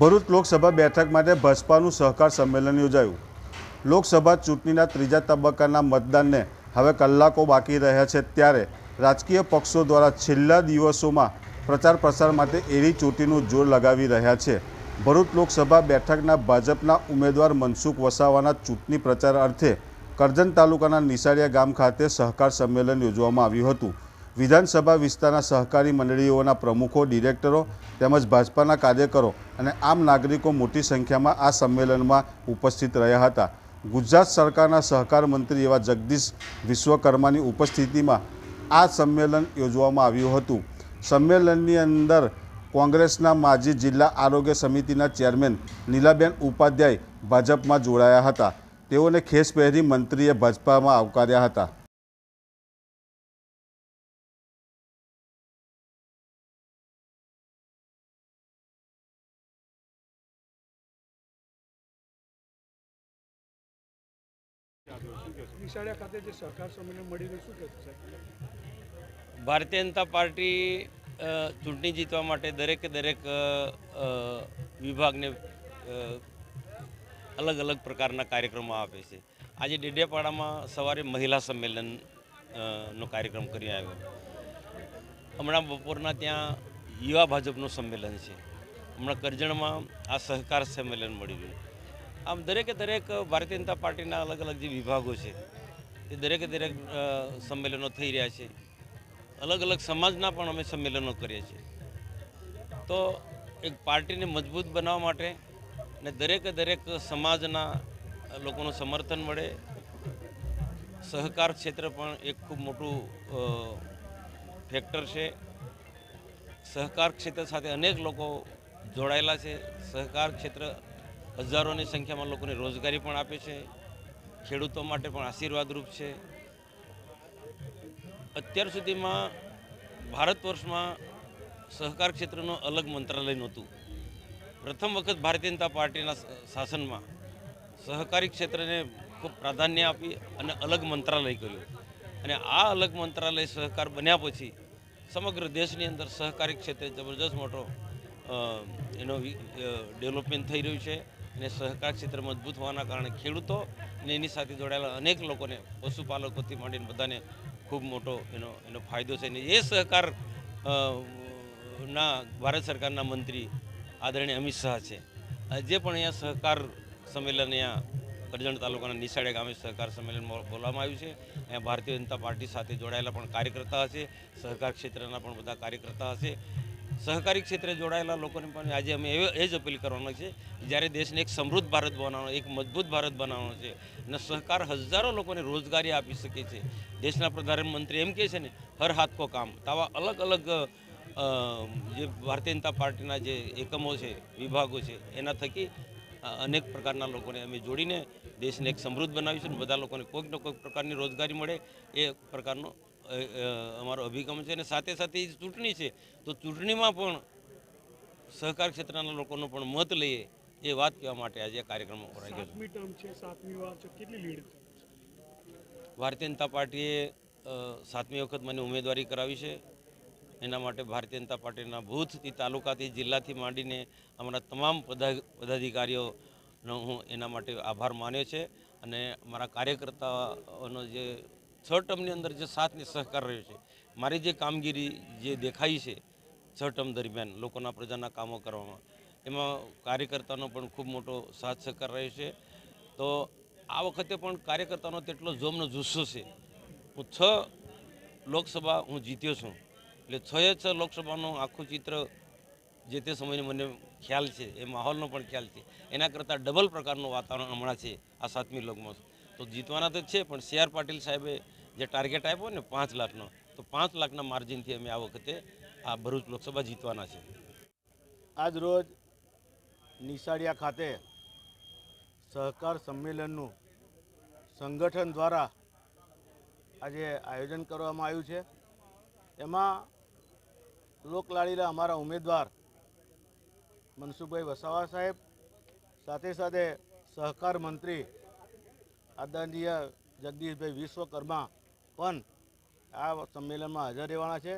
ભરૂચ લોકસભા બેઠક માટે ભાજપાનું સહકાર સંમેલન યોજાયું. લોકસભા ચૂંટણીના ત્રીજા તબક્કાના મતદાનને હવે કલાકો બાકી રહ્યા છે ત્યારે રાજકીય પક્ષો દ્વારા છેલ્લા દિવસોમાં પ્રચાર પ્રસાર માટે એડી ચૂંટણીનું જોર લગાવી રહ્યા છે. ભરૂચ લોકસભા બેઠકના ભાજપના ઉમેદવાર મનસુખ વસાવાના ચૂંટણી પ્રચાર અર્થે કરજણ તાલુકાના નિશાળિયા ગામ ખાતે સહકાર સંમેલન યોજવામાં આવ્યું હતું. વિધાનસભા વિસ્તારના સહકારી મંડળીઓના પ્રમુખો, ડિરેક્ટરો તેમજ ભાજપાના કાર્યકરો અને આમ નાગરિકો મોટી સંખ્યામાં આ સંમેલનમાં ઉપસ્થિત રહ્યા હતા. ગુજરાત સરકારના સહકાર મંત્રી એવા જગદીશ વિશ્વકર્માની ઉપસ્થિતિમાં આ સંમેલન યોજવામાં આવ્યું હતું. સંમેલનની અંદર કોંગ્રેસના માજી જિલ્લા આરોગ્ય સમિતિના ચેરમેન નીલાબેન ઉપાધ્યાય ભાજપમાં જોડાયા હતા. તેઓને ખેસ પહેરી મંત્રીએ ભાજપામાં આવકાર્યા હતા. ભારતીય જનતા પાર્ટી ચૂંટણી જીતવા માટે દરેકે દરેક વિભાગને અલગ અલગ પ્રકારના કાર્યક્રમો આપે છે. આજે ડેડિયાપાડામાં સવારે મહિલા સંમેલન નો કાર્યક્રમ કરી આવ્યો. હમણાં બપોરના ત્યાં યુવા ભાજપનું સંમેલન છે. હમણાં કરજણમાં આ સહકાર સંમેલન મળી રહ્યું. આમ દરેકે દરેક ભારતીય જનતા પાર્ટીના અલગ અલગ જે વિભાગો છે, એ દરેકે દરેક સંમેલનો થઈ રહ્યા છે. અલગ અલગ સમાજના પણ અમે સંમેલનો કરીએ છીએ. તો એક પાર્ટીને મજબૂત બનાવવા માટે ને દરેકે દરેક સમાજના લોકોનું સમર્થન મળે. સહકાર ક્ષેત્ર પણ એક ખૂબ મોટું ફેક્ટર છે. સહકાર ક્ષેત્ર સાથે અનેક લોકો જોડાયેલા છે. સહકાર ક્ષેત્ર હજારોની સંખ્યામાં લોકોને રોજગારી પણ આપે છે, ખેડૂતો માટે પણ આશીર્વાદરૂપ છે. અત્યાર સુધીમાં ભારત વર્ષમાં સહકાર ક્ષેત્રનું અલગ મંત્રાલય નહોતું. પ્રથમ વખત ભારતીય જનતા પાર્ટીના શાસનમાં સહકારી ક્ષેત્રને ખૂબ પ્રાધાન્ય આપી અને અલગ મંત્રાલય કર્યું. અને આ અલગ મંત્રાલય સહકાર બન્યા પછી સમગ્ર દેશની અંદર સહકારી ક્ષેત્રે જબરજસ્ત મોટો એનો ડેવલપમેન્ટ થઈ રહ્યું છે. અને સહકાર ક્ષેત્ર મજબૂત હોવાના કારણે ખેડૂતો અને એની સાથે જોડાયેલા અનેક લોકોને પશુપાલકોથી માંડીને બધાને ખૂબ મોટો એનો એનો ફાયદો છે. અને એ સહકાર ના, ભારત સરકારના મંત્રી આદરણીય અમિત શાહ છે. જે પણ અહીંયા સહકાર સંમેલન અહીંયા કરજણ તાલુકાના નિશાળે ગામે સહકાર સંમેલન બોલાવવામાં આવ્યું છે. અહીંયા ભારતીય જનતા પાર્ટી સાથે જોડાયેલા પણ કાર્યકર્તા હશે સહકાર ક્ષેત્રના પણ બધા કાર્યકર્તા હશે સહકારી ક્ષેત્રે જોડાયેલા લોકોને પણ આજે અમે એ જ અપીલ કરવાનો છે, જ્યારે દેશને એક સમૃદ્ધ ભારત બનાવવાનો, એક મજબૂત ભારત બનાવવાનો છે અને સહકાર હજારો લોકોને રોજગારી આપી શકે છે. દેશના પ્રધાનમંત્રી એમ કહે છે ને, હર હાથ કો કામ. તાવા અલગ અલગ જે ભારતીય જનતા પાર્ટીના જે એકમો છે, વિભાગો છે, એના થકી અનેક પ્રકારના લોકોને અમે જોડીને દેશને એક સમૃદ્ધ બનાવીશું બધા લોકોને કોઈક ને કોઈક પ્રકારની રોજગારી મળે, એ પ્રકારનો અમારો અભિગમ છે અને સાથે સાથે ચૂંટણી છે તો ચૂંટણીમાં પણ સહકાર ક્ષેત્રના લોકોનો પણ મત લઈએ એ વાત કહેવા માટે આજે કાર્યક્રમ ભારતીય જનતા પાર્ટીએ સાતમી વખત મને ઉમેદવારી કરાવી છે. એના માટે ભારતીય જનતા પાર્ટીના બૂથથી તાલુકાથી જિલ્લાથી માંડીને અમારા તમામ પદા- પદાધિકારીઓનો હું એના માટે આભાર માન્યો છે. અને મારા કાર્યકર્તાઓનો જે છ ટર્મની અંદર જે સાથને સહકાર રહ્યો છે, મારી જે કામગીરી જે દેખાઈ છે છ ટર્મ દરમિયાન લોકોના પ્રજાના કામો કરવામાં, એમાં કાર્યકર્તાનો પણ ખૂબ મોટો સાથ સહકાર રહ્યો છે. તો આ વખતે પણ કાર્યકર્તાનો તેટલો જોમનો જુસ્સો છે. હું છ લોકસભા હું જીત્યો છું. એટલે છ એ છ લોકસભાનું આખું ચિત્ર જે તે સમયનો મને ખ્યાલ છે, એ માહોલનો પણ ખ્યાલ છે. એના કરતાં ડબલ પ્રકારનું વાતાવરણ હમણાં છે આ સાતમી લોકમાં. તો જીતવાના તો છે, પણ સી પાટીલ સાહેબે જે ટાર્ગેટ આપ્યો ને પાંચ લાખનો, તો પાંચ લાખના માર્જિનથી અમે આ વખતે આ ભરૂચ લોકસભા જીતવાના છે. આજ રોજ નિશાળિયા ખાતે સહકાર સંમેલનનું સંગઠન દ્વારા આજે આયોજન કરવામાં આવ્યું છે. એમાં લોકલાડીલા અમારા ઉમેદવાર મનસુખભાઈ વસાવા સાહેબ, સાથે સાથે સહકાર મંત્રી આદરણીય જગદીશભાઈ વિશ્વકર્મા પણ આ સંમેલનમાં હાજર રહેવાના છે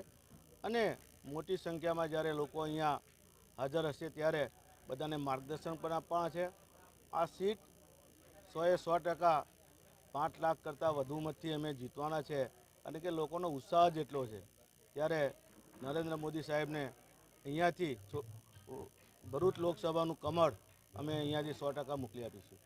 અને મોટી સંખ્યામાં જ્યારે લોકો અહીંયા હાજર હશે ત્યારે બધાને માર્ગદર્શન પણ આપવાના છે. આ સીટ સોએ સો ટકા પાંચ લાખ કરતાં વધુ મતથી અમે જીતવાના છે અને કે લોકોનો ઉત્સાહ જ એટલો છે. ત્યારે નરેન્દ્ર મોદી સાહેબને અહીંયાથી ભરૂચ લોકસભાનું કમળ અમે અહીંયાથી સો ટકા મોકલી આપીશું.